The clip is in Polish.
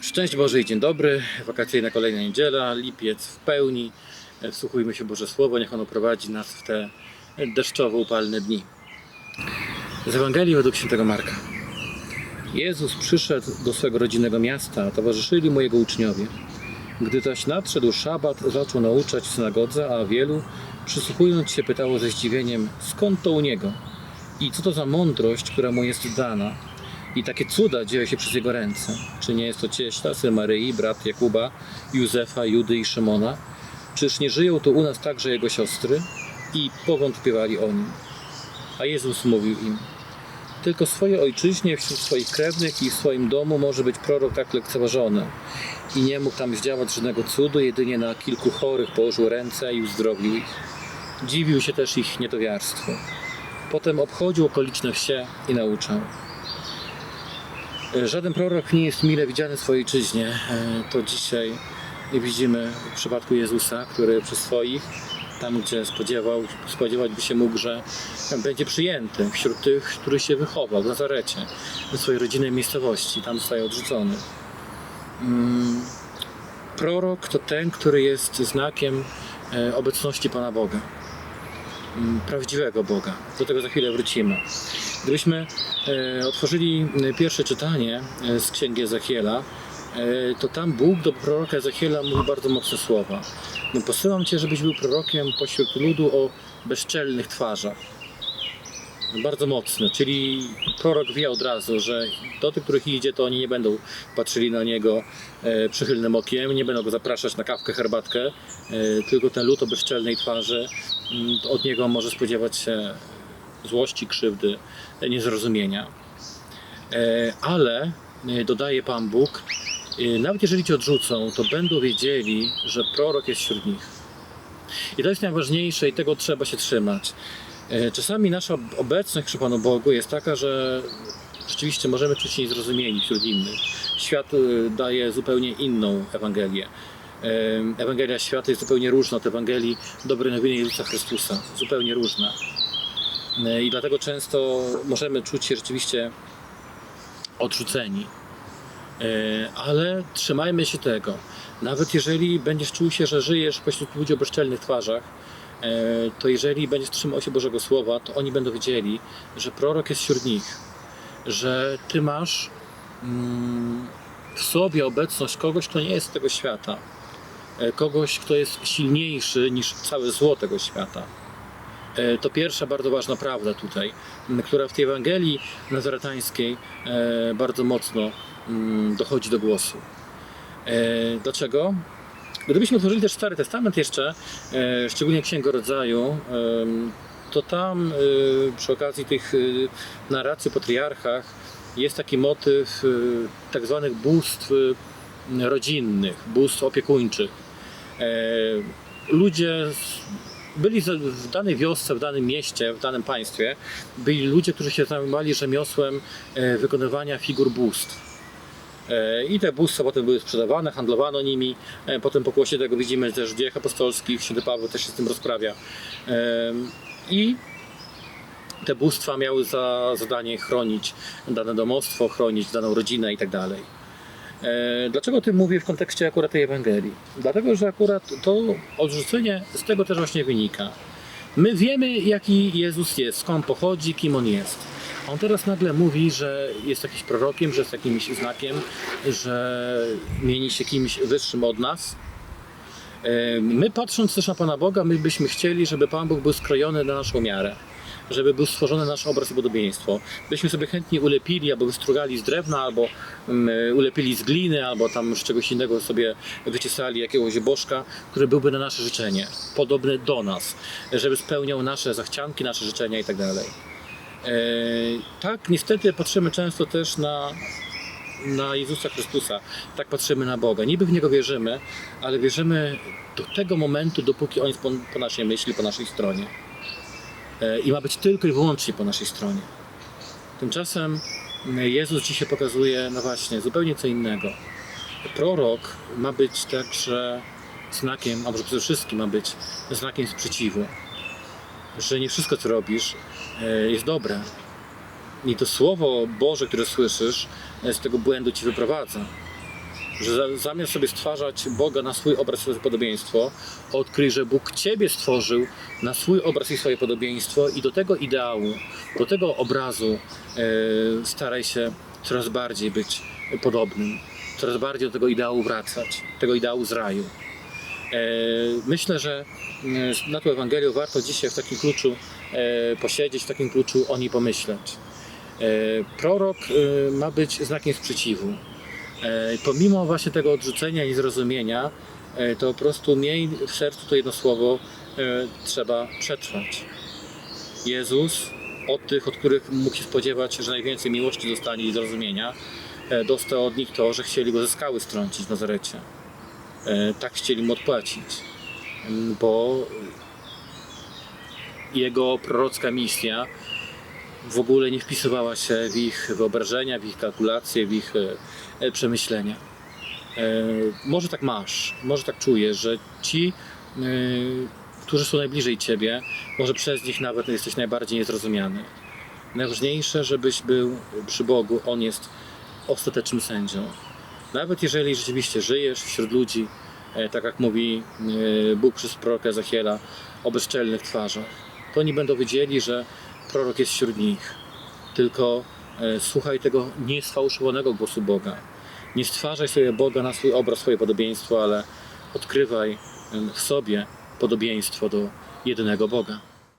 Szczęść Boże i dzień dobry. Wakacyjna kolejna niedziela, lipiec w pełni. Wsłuchujmy się Boże Słowo, niech ono prowadzi nas w te deszczowo upalne dni. Z Ewangelii według świętego Marka. Jezus przyszedł do swego rodzinnego miasta, a towarzyszyli mu jego uczniowie. Gdy zaś nadszedł szabat, zaczął nauczać w synagodze, a wielu, przysłuchując się, pytało ze zdziwieniem, skąd to u niego? I co to za mądrość, która mu jest dana? I takie cuda dzieją się przez jego ręce. Czy nie jest to cieśla, syn Maryi, brat Jakuba, Józefa, Judy i Szymona? Czyż nie żyją tu u nas także jego siostry? I powątpiewali o nim. A Jezus mówił im, tylko swojej ojczyźnie, wśród swoich krewnych i w swoim domu może być prorok tak lekceważony. I nie mógł tam zdziałać żadnego cudu, jedynie na kilku chorych położył ręce i uzdrowił ich. Dziwił się też ich niedowiarstwu. Potem obchodził okoliczne wsie i nauczał. Żaden prorok nie jest mile widziany w swojej ojczyźnie. E, To dzisiaj widzimy w przypadku Jezusa, który przez swoich, tam gdzie spodziewał, spodziewać by się mógł, że będzie przyjęty wśród tych, który się wychował w Nazarecie, w swojej rodzinnej miejscowości. Tam zostaje odrzucony. Mm, Prorok to ten, który jest znakiem e, obecności Pana Boga mm, prawdziwego Boga. Do tego za chwilę wrócimy. Gdybyśmy e, otworzyli e, pierwsze czytanie e, z księgi Ezechiela, e, to tam Bóg do proroka Ezechiela mówi bardzo mocne słowa. No, posyłam Cię, żebyś był prorokiem pośród ludu o bezczelnych twarzach. Bardzo mocne, czyli prorok wie od razu, że do tych, których idzie, to oni nie będą patrzyli na niego e, przychylnym okiem, nie będą go zapraszać na kawkę, herbatkę, e, tylko ten lud o bezczelnej twarzy, mm, od niego może spodziewać się złości, krzywdy, niezrozumienia. E, Ale, e, dodaje Pan Bóg, e, nawet jeżeli Cię odrzucą, to będą wiedzieli, że prorok jest wśród nich. I to jest najważniejsze i tego trzeba się trzymać. Czasami nasza obecność przy Panu Bogu jest taka, że rzeczywiście możemy czuć się niezrozumieni wśród innych. Świat daje zupełnie inną Ewangelię. Ewangelia świata jest zupełnie różna od Ewangelii dobrej nowiny Jezusa Chrystusa. Zupełnie różna. E, I dlatego często możemy czuć się rzeczywiście odrzuceni. E, Ale trzymajmy się tego. Nawet jeżeli będziesz czuł się, że żyjesz pośród ludzi o bezczelnych twarzach, e, to jeżeli będziesz trzymał się Bożego Słowa, to oni będą wiedzieli, że prorok jest wśród nich, że ty masz mm, w sobie obecność kogoś, kto nie jest z tego świata, kogoś, kto jest silniejszy niż całe zło tego świata. E, To pierwsza bardzo ważna prawda tutaj, która w tej Ewangelii nazaretańskiej e, bardzo mocno dochodzi do głosu. E, Dlaczego? Gdybyśmy otworzyli też Stary Testament jeszcze, szczególnie Księgę Rodzaju, to tam przy okazji tych narracji o patriarchach jest taki motyw tak zwanych bóstw rodzinnych, bóstw opiekuńczych. Ludzie byli w danej wiosce, w danym mieście, w danym państwie, byli ludzie, którzy się zajmowali rzemiosłem e, wykonywania figur bóstw. E, I te bóstwa potem były sprzedawane, handlowano nimi. E, Potem pokłosie tego widzimy też dziejach apostolskich, święty Paweł też się z tym rozprawia. I te bóstwa miały za zadanie chronić dane domostwo, chronić daną rodzinę i tak Dlaczego o tym mówię w kontekście akurat tej Ewangelii? Dlatego, że akurat to odrzucenie z tego też właśnie wynika. My wiemy, jaki Jezus jest, skąd pochodzi, kim On jest. On teraz nagle mówi, że jest jakimś prorokiem, że jest jakimś znakiem, że mieni się kimś wyższym od nas. E, My patrząc też na Pana Boga, my byśmy chcieli, żeby Pan Bóg był skrojony na naszą miarę. Żeby był stworzony nasz obraz i podobieństwo. Byśmy sobie chętnie ulepili, albo wystrugali z drewna, albo mm, ulepili z gliny, albo tam z czegoś innego sobie wycisali jakiegoś bożka, który byłby na nasze życzenie, podobny do nas, żeby spełniał nasze zachcianki, nasze życzenia i tak dalej. E, Tak, niestety patrzymy często też na, na Jezusa Chrystusa. Tak patrzymy na Boga. Niby w Niego wierzymy, ale wierzymy do tego momentu, dopóki On jest po, po naszej myśli, po naszej stronie. E, I ma być tylko i wyłącznie po naszej stronie. Tymczasem Jezus dzisiaj pokazuje, no właśnie, zupełnie co innego. Prorok ma być także znakiem, a może przede wszystkim ma być znakiem sprzeciwu. Że nie wszystko, co robisz, e, jest dobre. I to słowo Boże, które słyszysz, e, z tego błędu ci wyprowadza. Że za- zamiast sobie stwarzać Boga na swój obraz i swoje podobieństwo, odkryj, że Bóg Ciebie stworzył na swój obraz i swoje podobieństwo i do tego ideału, do tego obrazu e, staraj się coraz bardziej być podobnym, coraz bardziej do tego ideału wracać, tego ideału z raju. E, Myślę, że e, na tą Ewangelię warto dzisiaj w takim kluczu posiedzieć, w takim kluczu o niej pomyśleć. Prorok ma być znakiem sprzeciwu. E, Pomimo właśnie tego odrzucenia i zrozumienia, e, to po prostu miej w sercu to jedno słowo e, trzeba przetrwać. Jezus od tych, od których mógł się spodziewać, że najwięcej miłości dostali i zrozumienia, e, dostał od nich to, że chcieli go ze skały strącić w Nazarecie. E, Tak chcieli mu odpłacić, bo jego prorocka misja w ogóle nie wpisywała się w ich wyobrażenia, w ich kalkulacje, w ich e, e, przemyślenia. E, Może tak masz, może tak czujesz, że ci, którzy są najbliżej ciebie, może przez nich nawet jesteś najbardziej niezrozumiany. Najważniejsze, żebyś był przy Bogu, On jest ostatecznym sędzią. Nawet jeżeli rzeczywiście żyjesz wśród ludzi, tak jak mówi Bóg przez proroka Zachiela, o bezczelnych twarzach, to oni będą wiedzieli, że prorok jest wśród nich. Tylko e, słuchaj tego niesfałszowanego głosu Boga. Nie stwarzaj sobie Boga na swój obraz, swoje podobieństwo, ale odkrywaj w sobie podobieństwo do jedynego Boga.